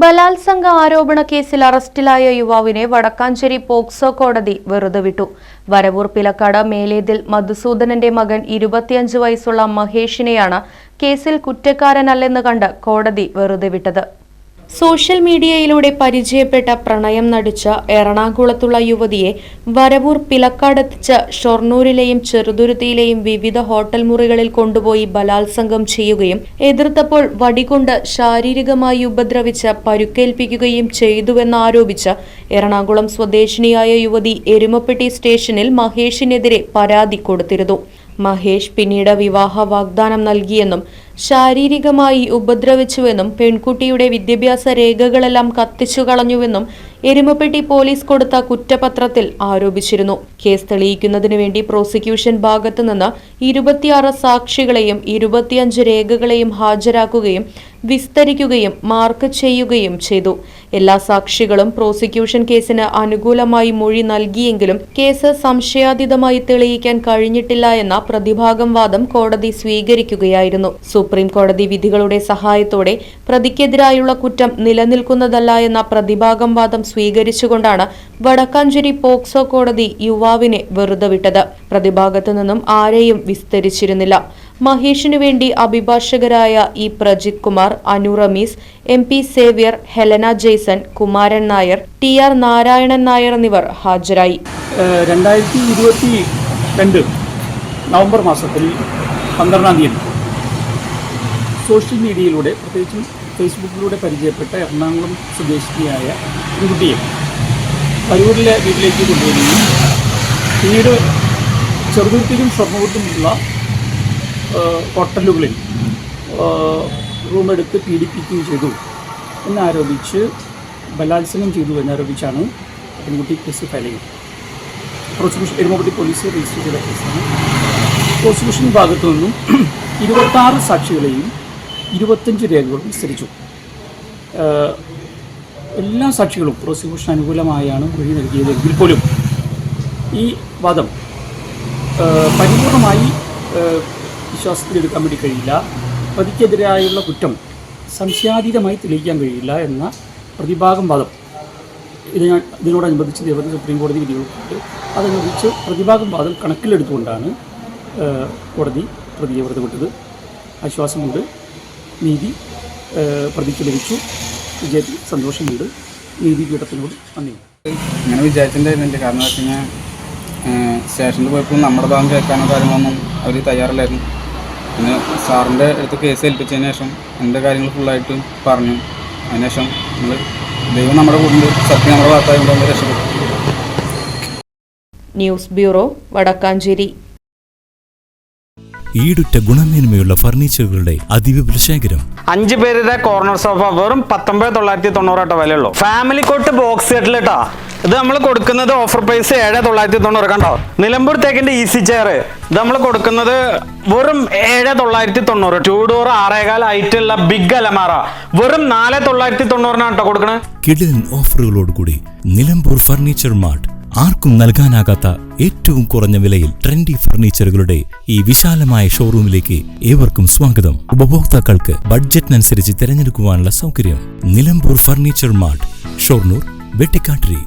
ബലാത്സംഗ ആരോപണ കേസിൽ അറസ്റ്റിലായ യുവാവിനെ വടക്കാഞ്ചേരി പോക്സോ കോടതി വെറുതെ വിട്ടു. വരവൂർ പിലക്കാട് മേലേതിൽ മധുസൂദനന്റെ മകൻ ഇരുപത്തിയഞ്ച് വയസ്സുള്ള മഹേഷിനെയാണ് കേസിൽ കുറ്റക്കാരനല്ലെന്ന് കണ്ട് കോടതി വെറുതെ വിട്ടത്. സോഷ്യൽ മീഡിയയിലൂടെ പരിചയപ്പെട്ട പ്രണയം നടിച്ച എറണാകുളത്തുള്ള യുവതിയെ വരവൂർ പിലക്കാടെത്തിച്ച് ഷൊർണൂരിലെയും ചെറുതുരുത്തിയിലെയും വിവിധ ഹോട്ടൽ മുറികളിൽ കൊണ്ടുപോയി ബലാത്സംഗം ചെയ്യുകയും എതിർത്തപ്പോൾ വടികൊണ്ട് ശാരീരികമായി ഉപദ്രവിച്ച് പരുക്കേൽപ്പിക്കുകയും ചെയ്തുവെന്നാരോപിച്ച് എറണാകുളം സ്വദേശിനിയായ യുവതി എരുമപ്പെട്ടി സ്റ്റേഷനിൽ മഹേഷിനെതിരെ പരാതി കൊടുത്തിരുന്നു. മഹേഷ് പിന്നീട് വിവാഹ വാഗ്ദാനം നൽകിയെന്നും ശാരീരികമായി ഉപദ്രവിച്ചുവെന്നും പെൺകുട്ടിയുടെ വിദ്യാഭ്യാസ രേഖകളെല്ലാം കത്തിച്ചു കളഞ്ഞുവെന്നും എരുമപ്പെട്ടി പോലീസ് കൊടുത്ത കുറ്റപത്രത്തിൽ ആരോപിച്ചിരുന്നു. കേസ് തെളിയിക്കുന്നതിനു വേണ്ടി പ്രോസിക്യൂഷൻ ഭാഗത്തുനിന്ന് ഇരുപത്തിയാറ് സാക്ഷികളെയും ഇരുപത്തിയഞ്ച് രേഖകളെയും ഹാജരാക്കുകയും വിസ്തരിക്കുകയും മാർക്ക് ചെയ്യുകയും ചെയ്തു. എല്ലാ സാക്ഷികളും പ്രോസിക്യൂഷൻ കേസിന് അനുകൂലമായി മൊഴി നൽകിയെങ്കിലും കേസ് സംശയാതീതമായി തെളിയിക്കാൻ കഴിഞ്ഞിട്ടില്ല എന്ന പ്രതിഭാഗം വാദം കോടതി സ്വീകരിക്കുകയായിരുന്നു. സുപ്രീം കോടതി വിധികളുടെ സഹായത്തോടെ പ്രതിക്കെതിരായുള്ള കുറ്റം നിലനിൽക്കുന്നതല്ല എന്ന പ്രതിഭാഗം വാദം സ്വീകരിച്ചുകൊണ്ടാണ് വടക്കാഞ്ചേരി പോക്സോ കോടതി യുവാവിനെ വെറുതെ വിട്ടത്. പ്രതിഭാഗത്തു നിന്നും ആരെയും വിസ്തരിച്ചിരുന്നില്ല. മഹേഷിനു വേണ്ടി അഭിഭാഷകരായ E Prajith Kumar Anu Rameez M P Xavier Helena Jason Kumaran Nair T R Narayanan Nair എന്നിവർ ഹാജരായി. രണ്ടായിരത്തി ഇരുപത്തി രണ്ട് നവംബർ മാസത്തിൽ പന്ത്രണ്ടാം തീയതി സോഷ്യൽ മീഡിയയിലൂടെ പ്രത്യേകിച്ചും ഫേസ്ബുക്കിലൂടെ പരിചയപ്പെട്ട എറണാകുളം സ്വദേശിനിയായ പെൺകുട്ടിയെ കുട്ടിയെ കരൂരിലെ വീട്ടിലേക്ക് കൊണ്ടുവരികയും പിന്നീട് ചെറുതുരുത്തിലും ഷൊർണൂരിലുമുള്ള ഏഹ് ഹോട്ടലുകളിൽ റൂമെടുത്ത് പീഡിപ്പിക്കുകയും ചെയ്തു എന്നാരോപിച്ച് ബലാത്സംഗം ചെയ്തു എന്നാരോപിച്ചാണ് പെൺകുട്ടി കേസ് ഫയൽ ചെയ്തത് പ്രോസിക്യൂഷൻ എരുമകുട്ടി പോലീസ് രജിസ്റ്റർ ചെയ്ത കേസാണ്. പ്രോസിക്യൂഷൻ ഭാഗത്തു നിന്നും ഇരുപത്താറ് സാക്ഷികളെയും ഇരുപത്തഞ്ച് രേഖകളും വിസ്തരിച്ചു. എല്ലാ സാക്ഷികളും പ്രോസിക്യൂഷൻ അനുകൂലമായാണ് മൊഴി നൽകിയതെങ്കിൽ പോലും ഈ വാദം പരിപൂർണമായി വിശ്വാസത്തിലെടുക്കാൻ വേണ്ടി കഴിയില്ല. പ്രതിക്കെതിരായുള്ള കുറ്റം സംശയാതീതമായി തെളിയിക്കാൻ കഴിയില്ല എന്ന പ്രതിഭാഗം വാദം ഇതിന് ഇതിനോടനുബന്ധിച്ച് നിരവധി സുപ്രീം കോടതി വിധികളുണ്ട് അതനുസരിച്ച് പ്രതിഭാഗം വാദം കണക്കിലെടുത്തുകൊണ്ടാണ് കോടതി പ്രതിയെ വെറുതെ വിട്ടത് ആശ്വാസമുണ്ട്. നീതി പ്രതിക്ക് ലഭിച്ചു. വിജയത്തിൽ സന്തോഷമുണ്ട്. നീതിപീഠത്തിനോട് നന്ദിയുണ്ട് അങ്ങനെ വിചാരിച്ചിട്ടുണ്ടായിരുന്നില്ല കാരണം വെച്ച് കഴിഞ്ഞാൽ സ്റ്റേഷനിൽ പോയപ്പോൾ നമ്മുടെ ഭാഗം കേൾക്കാനോ കാര്യങ്ങളൊന്നും അവർ തയ്യാറില്ലായിരുന്നു. പിന്നെ സാറിന്റെ അടുത്ത് കേസ് ഏൽപ്പിച്ചതിന് ശേഷം എന്റെ കാര്യങ്ങൾ ഫുള്ളായിട്ട് പറഞ്ഞു. അതിനുശേഷം നമ്മൾ ദൈവം നമ്മുടെ കൂടെ സത്യം നമ്മുടെ ഭാഗത്തായതുകൊണ്ട് നമ്മൾ രക്ഷപ്പെട്ടു. News bureau Vadakkanchery. ഈടുറ്റ ഗുണമേന്മയുള്ള ഫർണിച്ചറുകളുടെ അതിവിപുല ശേഖരം. അഞ്ച് പേരുടെ കോർണർ സോഫ വെറും പത്തൊമ്പത് തൊള്ളായിരത്തി തൊണ്ണൂറ് വിലയുള്ളൂ. ഫാമിലി കോട്ട് ബോക്സ് സെറ്റിലിട്ടാ ഇത് നമ്മൾ കൊടുക്കുന്നത് ഓഫർ പ്രൈസ് ഏഴ് തൊള്ളായിരത്തി തൊണ്ണൂറ് കണ്ടോ? നിലമ്പൂർ തേക്കിന്റെ ഈസി ചെയർ ഇത് നമ്മൾ കൊടുക്കുന്നത് വെറും ഏഴ് തൊള്ളായിരത്തി തൊണ്ണൂറ്. ടൂ ഡോർ ആറേകാൽ ആയിട്ടുള്ള ബിഗ് അലമാറ. വെറും നാല് തൊള്ളായിരത്തി തൊണ്ണൂറിനാണ് കേട്ടോ കിടിലൻ ഓഫറുകളോടുകൂടി നിലമ്പൂർ ഫർണിച്ചർ മാർട്ട് ആർക്കും നൽകാനാകാത്ത ഏറ്റവും കുറഞ്ഞ വിലയിൽ ട്രെൻഡി ഫർണിച്ചറുകളുടെ ഈ വിശാലമായ ഷോറൂമിലേക്ക് ഏവർക്കും സ്വാഗതം. ഉപഭോക്താക്കൾക്ക് ബഡ്ജറ്റിനനുസരിച്ച് തിരഞ്ഞെടുക്കുവാനുള്ള സൗകര്യം നിലമ്പൂർ ഫർണിച്ചർ മാർട്ട് ഷൊർണൂർ വെട്ടിക്കാട്ടിരി.